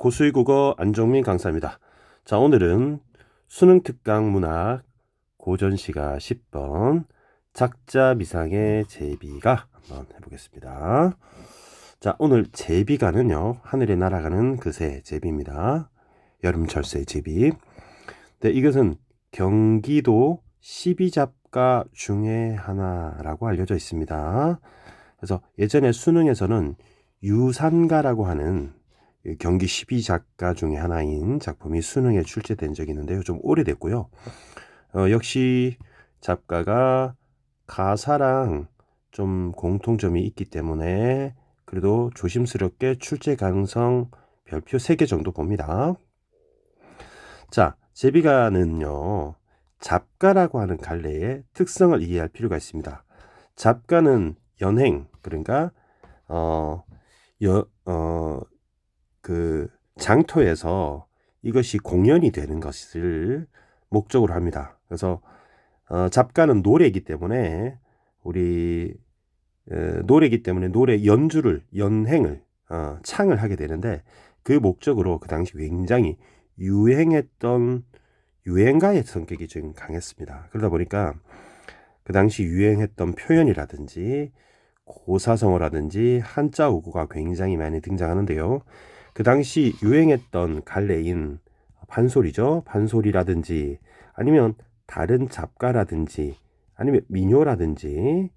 고수의 국어 안정민 강사입니다. 자, 오늘은 수능 특강 문학 고전시가 10번 작자 미상의 제비가 한번 해보겠습니다. 자, 오늘 제비가는요, 하늘에 날아가는 그새 제비입니다. 여름철새 제비. 네, 이것은 경기도 12잡가 중에 하나라고 알려져 있습니다. 그래서 예전에 수능에서는 유산가라고 하는 이 경기 12작가 중에 하나인 작품이 수능에 출제된 적이 있는데요. 좀 오래됐고요. 어, 역시 작가가 가사랑 좀 공통점이 있기 때문에 그래도 조심스럽게 출제 가능성 별표 3개 정도 봅니다. 자, 제비가는요. 잡가라고 하는 갈래의 특성을 이해할 필요가 있습니다. 잡가는 연행, 그러니까 어, 여, 어, 그 장터에서 이것이 공연이 되는 것을 목적으로 합니다. 그래서 어, 잡가는 노래이기 때문에 우리 에, 노래이기 때문에 노래 연주를 연행을 어, 창을 하게 되는데 그 목적으로 그 당시 굉장히 유행했던 유행가의 성격이 좀 강했습니다. 그러다 보니까 그 당시 유행했던 표현이라든지 고사성어라든지 한자 어구가 굉장히 많이 등장하는데요. 그 당시 유행했던 갈래인 판소리죠. 판소리라든지 아니면 다른 잡가라든지 아니면 민요라든지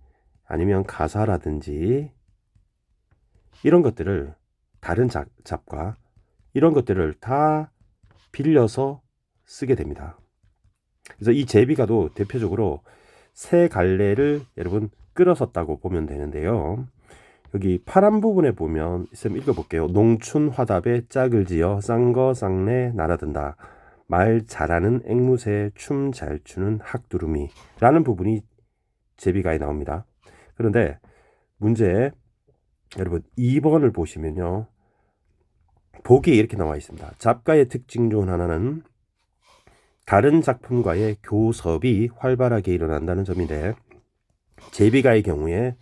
아니면 가사라든지 이런 것들을 다른 잡, 잡가 이런 것들을 다 빌려서 쓰게 됩니다. 그래서 이 제비가도 대표적으로 새 갈래를 여러분 끌어섰다고 보면 되는데요. 여기 파란 부분에 보면 쌤 읽어볼게요. 농춘 화답에 짝을 지어 쌍거 쌍내 날아든다. 말 잘하는 앵무새 춤 잘 추는 학두루미 라는 부분이 제비가에 나옵니다. 그런데 문제 여러분 2번을 보시면요. 보기에 이렇게 나와 있습니다. 잡가의 특징 중 하나는 다른 작품과의 교섭이 활발하게 일어난다는 점인데 제비가의 경우에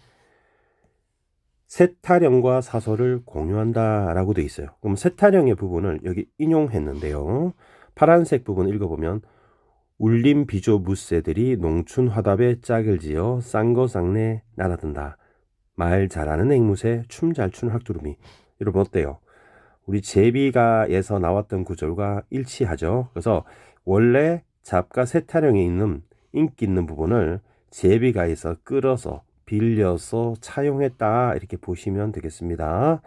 세타령과 사설을 공유한다라고 되어 있어요. 그럼 세타령의 부분을 여기 인용했는데요. 파란색 부분 읽어보면 울림 비조 무새들이 농춘 화답에 짝을 지어 쌍거 쌍내 날아든다. 말 잘하는 앵무새 춤 잘 추는 학두루미. 여러분 어때요? 우리 제비가에서 나왔던 구절과 일치하죠. 그래서 원래 잡가 세타령에 있는 인기 있는 부분을 제비가에서 끌어서 빌려서 차용했다 이렇게 보시면 되겠습니다.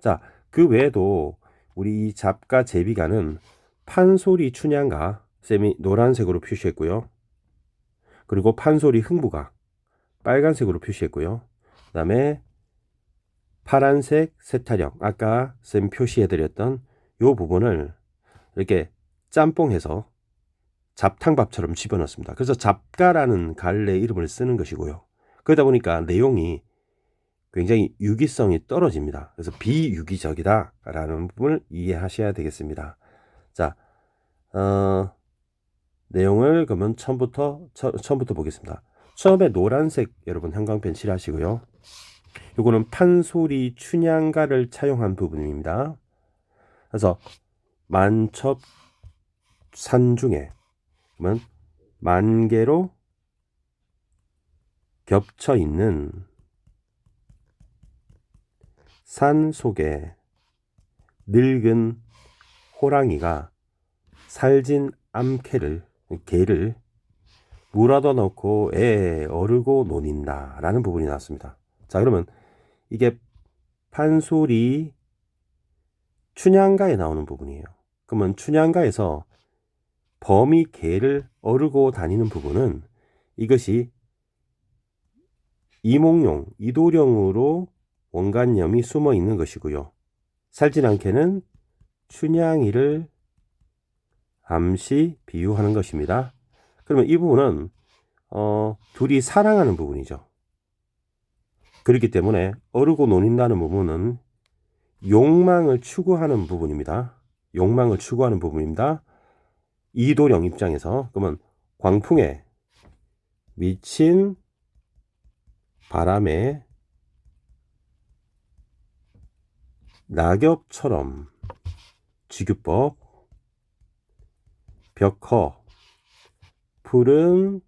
자, 그 외에도 우리 이 잡가 제비가는 판소리 춘향가 쌤이 노란색으로 표시했고요. 그리고 판소리 흥부가 빨간색으로 표시했고요. 그 다음에 파란색 세타령 아까 쌤 표시해드렸던 요 부분을 이렇게 짬뽕해서 잡탕밥처럼 집어넣습니다. 그래서 잡가라는 갈래 이름을 쓰는 것이고요. 그러다 보니까 내용이 굉장히 유기성이 떨어집니다. 그래서 비유기적이다라는 부분을 이해하셔야 되겠습니다. 자, 어, 내용을 그러면 처음부터 처, 처음부터 보겠습니다. 처음에 노란색 여러분 형광펜 칠하시고요. 요거는 판소리 춘향가를 차용한 부분입니다. 그래서 만첩 산중에 그러면 만 개로 겹쳐 있는 산 속에 늙은 호랑이가 살진 암캐를 개를 물어다 넣고 애 어르고 논인다 라는 부분이 나왔습니다. 자 그러면 이게 판소리 춘향가에 나오는 부분이에요. 그러면 춘향가에서 범이 개를 어르고 다니는 부분은 이것이 이몽룡, 이도령으로 원간염이 숨어 있는 것이고요. 살진 않게는 춘향이를 암시 비유하는 것입니다. 그러면 이 부분은 어, 둘이 사랑하는 부분이죠. 그렇기 때문에 어르고 논인다는 부분은 욕망을 추구하는 부분입니다. 욕망을 추구하는 부분입니다. 이도령 입장에서 그러면 광풍에 미친 바람에 낙엽처럼 지규법 벽허 푸른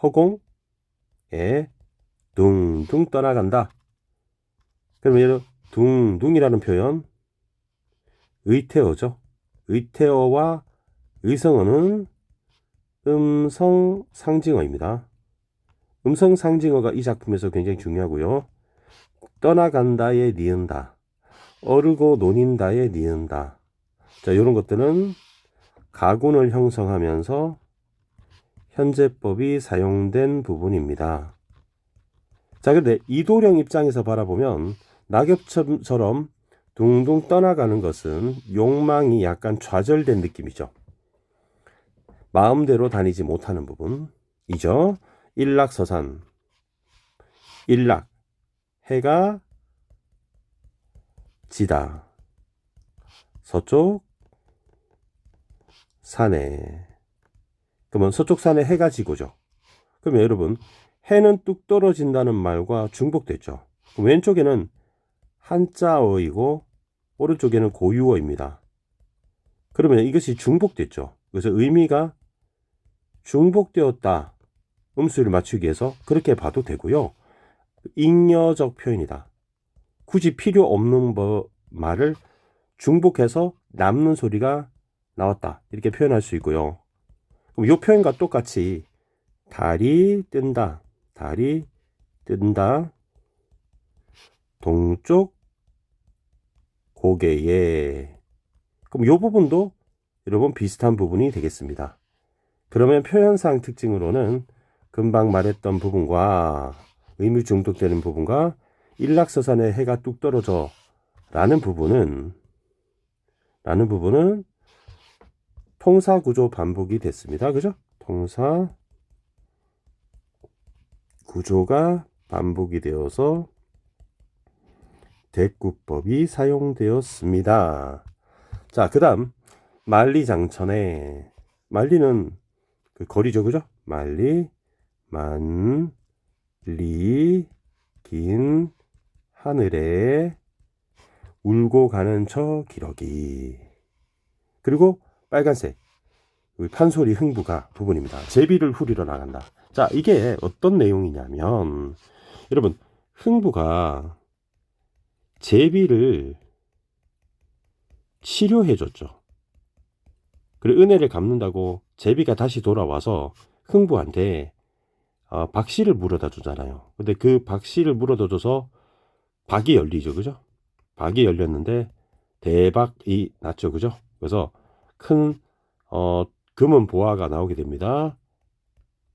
허공에 둥둥 떠나간다. 그러면 예를 둥둥이라는 표현 의태어죠. 의태어와 의성어는 음성 상징어입니다. 음성 상징어가 이 작품에서 굉장히 중요하고요. 떠나간다에 니은다. 어르고 논인다에 니은다. 자, 이런 것들은 가군을 형성하면서 현재법이 사용된 부분입니다. 자, 근데 이도령 입장에서 바라보면 낙엽처럼 둥둥 떠나가는 것은 욕망이 약간 좌절된 느낌이죠. 마음대로 다니지 못하는 부분이죠. 일락서산. 일락. 해가 지다. 서쪽 산에. 그러면 서쪽 산에 해가 지고죠. 그러면 여러분, 해는 뚝 떨어진다는 말과 중복됐죠. 왼쪽에는 한자어이고 오른쪽에는 고유어입니다. 그러면 이것이 중복됐죠. 그래서 의미가 중복되었다. 음수를 맞추기 위해서 그렇게 봐도 되고요. 잉여적 표현이다. 굳이 필요 없는 뭐 말을 중복해서 남는 소리가 나왔다. 이렇게 표현할 수 있고요. 그럼 이 표현과 똑같이 달이 뜬다. 달이 뜬다. 동쪽 고개에. 그럼 이 부분도 여러분 비슷한 부분이 되겠습니다. 그러면 표현상 특징으로는 금방 말했던 부분과 의미 중독되는 부분과 일락서산에 해가 뚝 떨어져 라는 부분은 라는 부분은 통사 구조 반복이 됐습니다. 그죠? 통사 구조가 반복이 되어서 대구법이 사용되었습니다. 자, 그 다음, 만리장천에, 만리는 그 거리죠, 그죠? 만리, 만, 리, 긴, 하늘에, 울고 가는 저 기러기. 그리고 빨간색, 여기 판소리 흥부가 부분입니다. 제비를 후리러 나간다. 자, 이게 어떤 내용이냐면, 여러분, 흥부가 제비를 치료해줬죠. 그리고 은혜를 갚는다고 제비가 다시 돌아와서 흥부한테 어, 박씨를 물어다 주잖아요. 근데 그 박씨를 물어다 줘서 박이 열리죠. 그죠? 박이 열렸는데 대박이 났죠. 그죠? 그래서 큰 어, 금은 보화가 나오게 됩니다.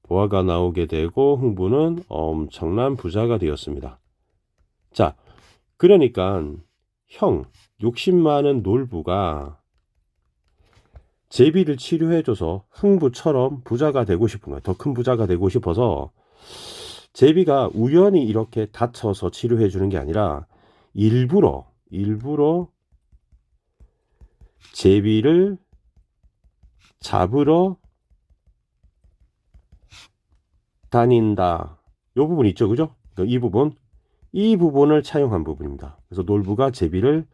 보화가 나오게 되고 흥부는 엄청난 부자가 되었습니다. 자, 그러니까 형 욕심 많은 놀부가 제비를 치료해줘서 흥부처럼 부자가 되고 싶은 거예요. 더 큰 부자가 되고 싶어서 제비가 우연히 이렇게 다쳐서 치료해 주는 게 아니라 일부러 일부러 제비를 잡으러 다닌다. 요 부분 있죠, 그죠? 그러니까 이 부분 이 부분을 차용한 부분입니다. 그래서 놀부가 제비를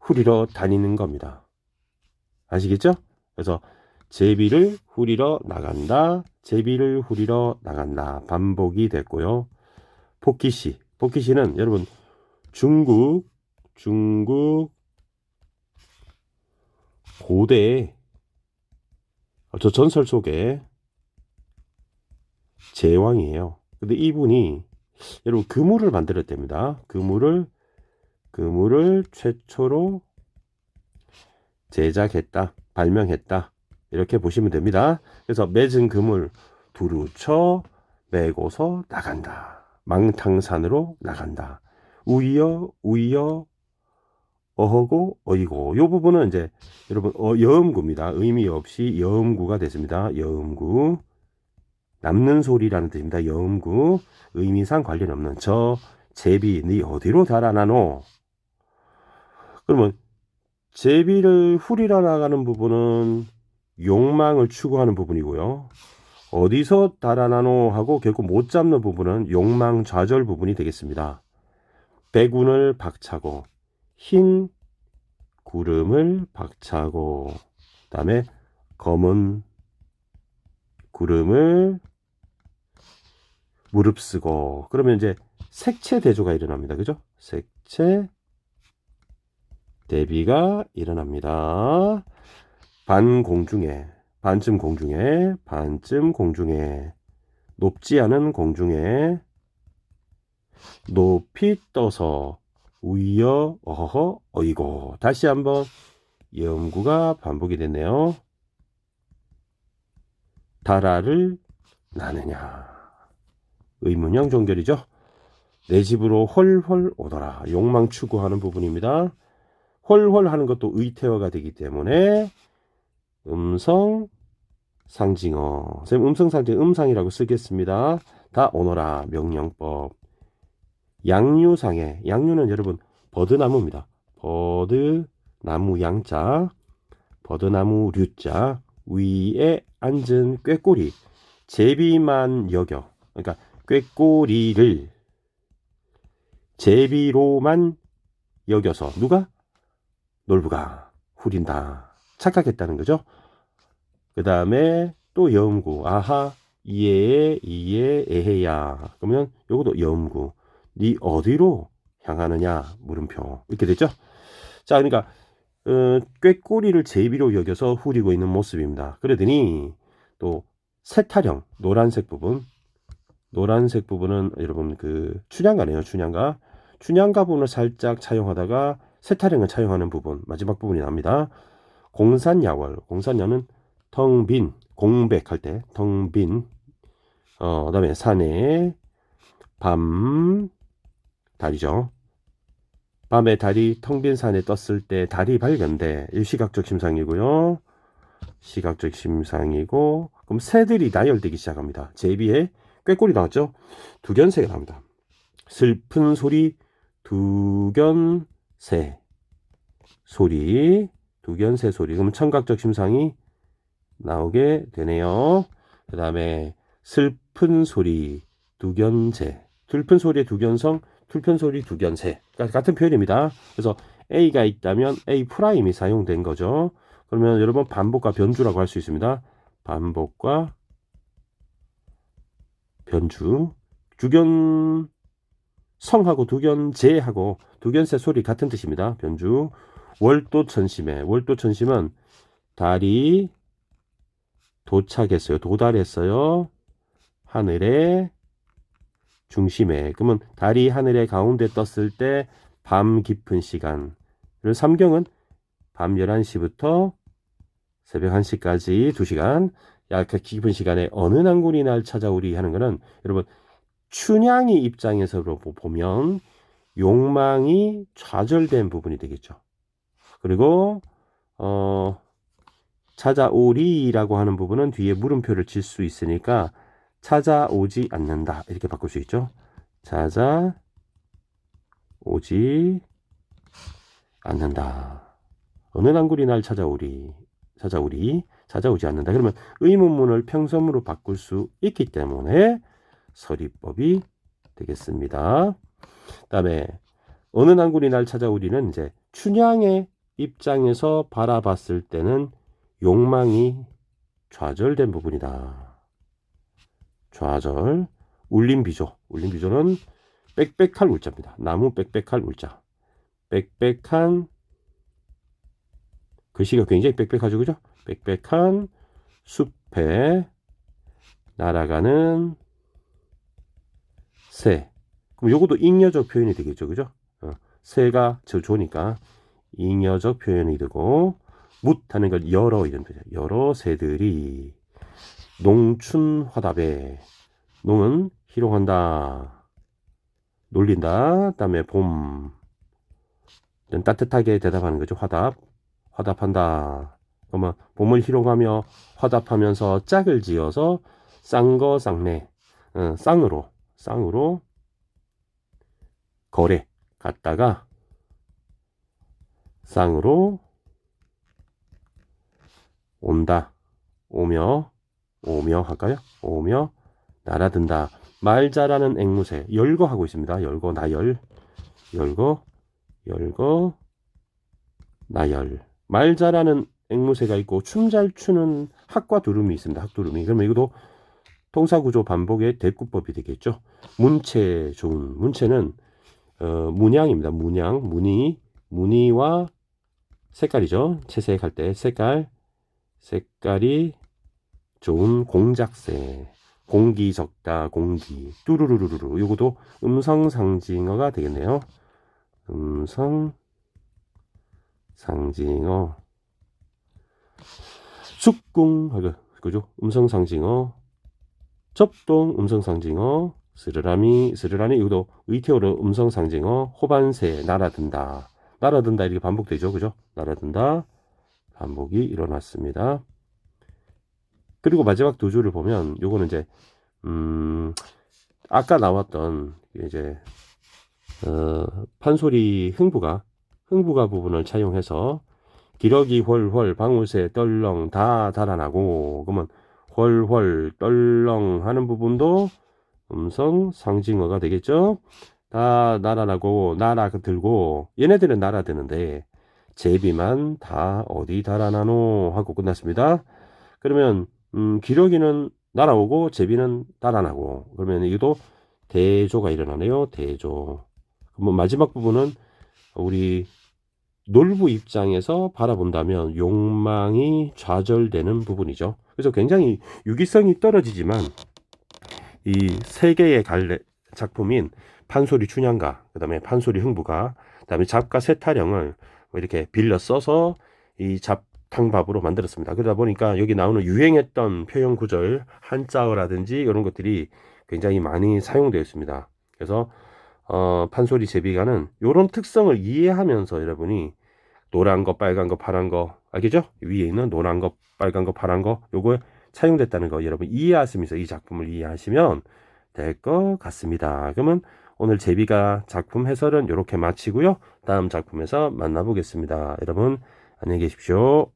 후리러 다니는 겁니다. 아시겠죠? 그래서 제비를 후리러 나간다. 제비를 후리러 나간다. 반복이 됐고요. 복귀시. 복귀시는 여러분 중국 중국 고대 저 전설 속에 제왕이에요. 근데 이분이 여러분 그물을 만들었답니다. 그물을 그물을 최초로 제작했다, 발명했다 이렇게 보시면 됩니다. 그래서 맺은 그물 두루 쳐 메고서 나간다. 망탕산으로 나간다. 우이어 우이어 어허고 어이고 요 부분은 이제 여러분 어, 여음구입니다. 의미 없이 여음구가 됐습니다. 여음구 남는 소리라는 뜻입니다. 여음구 의미상 관련 없는 저 제비 네 어디로 달아나노? 그러면 제비를 후리러 나가는 부분은 욕망을 추구하는 부분이고요. 어디서 달아나노 하고 결국 못 잡는 부분은 욕망 좌절 부분이 되겠습니다. 백운을 박차고 흰 구름을 박차고 그다음에 검은 구름을 무릅쓰고 그러면 이제 색채 대조가 일어납니다. 그죠? 색채 대비가 일어납니다. 반 공중에 반쯤 공중에 반쯤 공중에 높지 않은 공중에 높이 떠서 위여 어허 어이고 다시 한번 염구가 반복이 됐네요. 다라를 나느냐 의문형 종결이죠. 내 집으로 헐헐 오더라 욕망 추구하는 부분입니다. 헐헐 하는 것도 의태어가 되기 때문에 음성 상징어 선생님 음성 상징 음상이라고 쓰겠습니다. 다 오너라 명령법 양류상에 양류는 여러분 버드나무입니다. 버드나무 양자 버드나무 류자 위에 앉은 꾀꼬리 제비만 여겨 그러니까 꾀꼬리를 제비로만 여겨서 누가 놀부가 후린다 착각했다는 거죠. 그 다음에 또 염구 아하 이에 이에 에헤야 그러면 요것도 염구 네 어디로 향하느냐 물음표 이렇게 됐죠. 자 그러니까 어, 꾀꼬리를 제비로 여겨서 후리고 있는 모습입니다. 그러더니 또 세타령 노란색 부분 노란색 부분은 여러분 그 춘향가네요. 춘향가 춘향가 부분을 살짝 차용하다가 세타령을 차용하는 부분 마지막 부분이 납니다. 공산야월 공산야는 텅빈 공백할 때 텅빈 어 그다음에 산에 밤 달이죠. 밤에 달이 텅 빈 산에 떴을 때 달이 발견돼. 이 시각적 심상이고요. 시각적 심상이고 그럼 새들이 나열되기 시작합니다. 제비에 꾀꼬리 나왔죠? 두견새가 나옵니다. 슬픈 소리 두견 새 소리 두견새 소리 그럼 청각적 심상이 나오게 되네요. 그 다음에 슬픈 소리 두견새 슬픈 소리의 두견성 풀편 소리 두견새 같은 표현입니다. 그래서 A가 있다면 A 프라임이 사용된 거죠. 그러면 여러분 반복과 변주라고 할 수 있습니다. 반복과 변주 두견 성하고 두견제하고 두견새 소리 같은 뜻입니다. 변주 월도천심에 월도천심은 달이 도착했어요. 도달했어요. 하늘에 중심에 그러면 달이 하늘의 가운데 떴을 때 밤 깊은 시간 그리고 삼경은 밤 11시부터 새벽 1시까지 2시간 약간 깊은 시간에 어느 난군이 날 찾아오리 하는 거는 여러분 춘향이 입장에서 보면 욕망이 좌절된 부분이 되겠죠. 그리고 어 찾아오리라고 하는 부분은 뒤에 물음표를 칠 수 있으니까 찾아오지 않는다. 이렇게 바꿀 수 있죠. 찾아오지 않는다. 어느 난굴이 날 찾아오리. 찾아오리. 찾아오지 않는다. 그러면 의문문을 평섬으로 바꿀 수 있기 때문에 서리법이 되겠습니다. 다음에 어느 난굴이 날 찾아오리는 이제 춘향의 입장에서 바라봤을 때는 욕망이 좌절된 부분이다. 좌절, 울림비조. 울림비조는 빽빽할 울자입니다. 나무 빽빽할 울자. 빽빽한 글씨가 굉장히 빽빽하죠. 그죠? 빽빽한 숲에 날아가는 새. 그럼 요것도 잉여적 표현이 되겠죠. 그죠? 어, 새가 저 좋으니까 잉여적 표현이 되고 묻하는 걸 여러 이런 표현. 여러 새들이 농춘 화답에 농은 희롱한다. 놀린다. 그다음에 봄. 따뜻하게 대답하는 거죠. 화답. 화답한다. 그러면 봄을 희롱하며 화답하면서 짝을 지어서 쌍거 쌍내 어, 쌍으로 쌍으로 거래 갔다가 쌍으로 온다 오며 오며 할까요? 오며 날아든다. 말 잘하는 앵무새 열거 하고 있습니다. 열거 나열 열거 열거 나열. 말 잘하는 앵무새가 있고 춤 잘 추는 학과 두루미 있습니다. 학두루미. 그러면 이것도 통사구조 반복의 대꾸법이 되겠죠. 문체 좋은 문체는 어, 문양입니다. 문양, 무늬, 무늬와 색깔이죠. 채색할 때 색깔, 색깔이 좋은 공작새, 공기 적다, 공기, 뚜루루루루. 요것도 음성 상징어가 되겠네요. 음성 상징어, 숙궁, 아, 그죠? 음성 상징어, 접동, 음성 상징어, 스르라미, 스르라니, 이것도 의태어로 음성 상징어, 호반새, 날아든다. 날아든다 이렇게 반복되죠. 그죠? 날아든다. 반복이 일어났습니다. 그리고 마지막 두 줄을 보면 요거는 이제 음 아까 나왔던 이제 어 판소리 흥부가 흥부가 부분을 차용해서 기러기 훨훨 방울새 떨렁 다 달아나고 그러면 훨훨 떨렁 하는 부분도 음성 상징어가 되겠죠. 다 날아나고 날아 들고 얘네들은 날아드는데 제비만 다 어디 달아나노 하고 끝났습니다. 그러면 음, 기러기는 날아오고 제비는 달아나고 그러면 이것도 대조가 일어나네요. 대조. 그러면 마지막 부분은 우리 놀부 입장에서 바라본다면 욕망이 좌절되는 부분이죠. 그래서 굉장히 유기성이 떨어지지만 이 세 개의 갈래 작품인 판소리 춘향가, 그다음에 판소리 흥부가, 그다음에 잡가 세타령을 이렇게 빌려 써서 이 잡탕밥으로 만들었습니다. 그러다 보니까 여기 나오는 유행했던 표현 구절 한자어라든지 이런 것들이 굉장히 많이 사용되어 있습니다. 그래서 어, 판소리 제비가는 이런 특성을 이해하면서 여러분이 노란 거, 빨간 거, 파란 거 알겠죠? 위에 있는 노란 거, 빨간 거, 파란 거 요거 사용됐다는 거 여러분 이해하시면서 이 작품을 이해하시면 될 것 같습니다. 그러면 오늘 제비가 작품 해설은 이렇게 마치고요. 다음 작품에서 만나보겠습니다. 여러분 안녕히 계십시오.